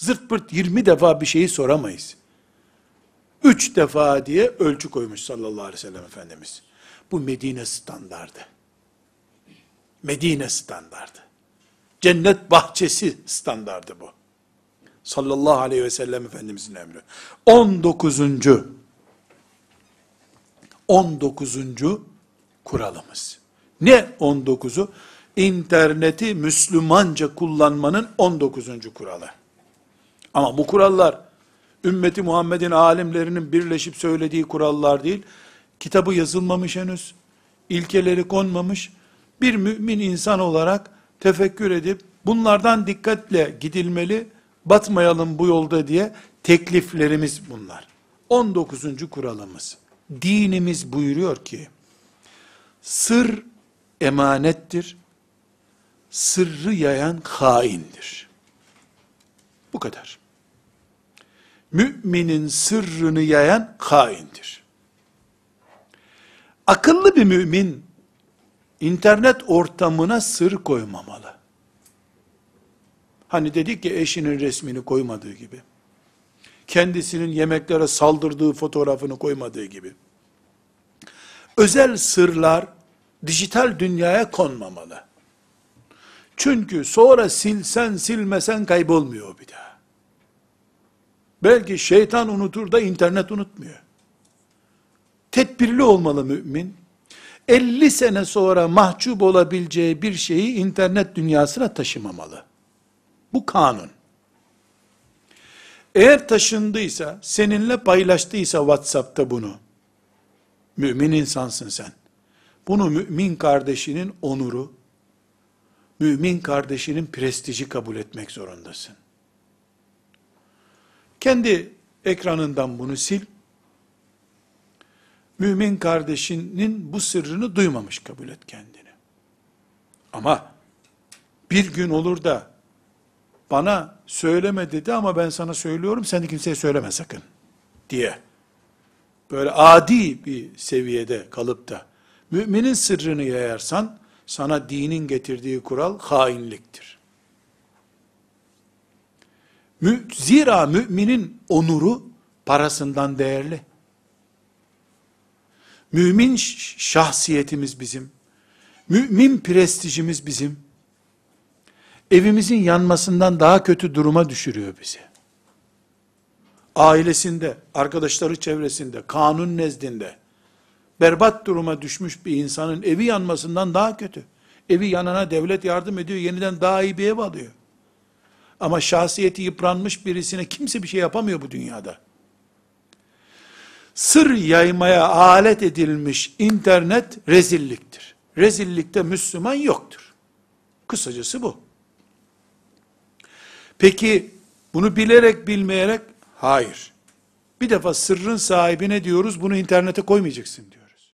Zırt pırt 20 defa bir şeyi soramayız. 3 defa diye ölçü koymuş sallallahu aleyhi ve sellem Efendimiz. Bu Medine standardı. Medine standardı. Cennet bahçesi standardı bu. Sallallahu aleyhi ve sellem Efendimizin emri. 19. 19. kuralımız. Ne 19'u? İnterneti Müslümanca kullanmanın 19. kuralı. Ama bu kurallar ümmeti Muhammed'in alimlerinin birleşip söylediği kurallar değil. Kitabı yazılmamış henüz. ilkeleri konmamış. Bir mümin insan olarak tefekkür edip bunlardan dikkatle gidilmeli, batmayalım bu yolda diye tekliflerimiz bunlar. 19. kuralımız. Dinimiz buyuruyor ki, sır emanettir, sırrı yayan haindir. Kadar. Müminin sırrını yayan haindir. Akıllı bir mümin, internet ortamına sır koymamalı. Hani dedik ki eşinin resmini koymadığı gibi. Kendisinin yemeklere saldırdığı fotoğrafını koymadığı gibi. Özel sırlar dijital dünyaya konmamalı. Çünkü sonra silsen silmesen kaybolmuyor bir daha. Belki şeytan unutur da internet unutmuyor. Tedbirli olmalı mümin. 50 sene sonra mahcup olabileceği bir şeyi internet dünyasına taşımamalı. Bu kanun. Eğer taşındıysa, seninle paylaştıysa WhatsApp'ta bunu, mümin insansın sen. Bunu mümin kardeşinin onuru, mümin kardeşinin prestiji kabul etmek zorundasın. Kendi ekranından bunu sil. Mümin kardeşinin bu sırrını duymamış kabul et kendini. Ama bir gün olur da bana söyleme dedi ama ben sana söylüyorum sen de kimseye söyleme sakın diye böyle adi bir seviyede kalıp da müminin sırrını yayarsan sana dinin getirdiği kural hainliktir. Zira müminin onuru parasından değerli. Mümin şahsiyetimiz bizim. Mümin prestijimiz bizim. Evimizin yanmasından daha kötü duruma düşürüyor bizi. Ailesinde, arkadaşları çevresinde, kanun nezdinde, berbat duruma düşmüş bir insanın evi yanmasından daha kötü. Evi yanana devlet yardım ediyor, yeniden daha iyi bir ev alıyor. Ama şahsiyeti yıpranmış birisine kimse bir şey yapamıyor bu dünyada. Sır yaymaya alet edilmiş internet rezilliktir. Rezillikte Müslüman yoktur. Kısacası bu. Peki bunu bilerek bilmeyerek hayır. Bir defa sırrın sahibine diyoruz bunu internete koymayacaksın diyor.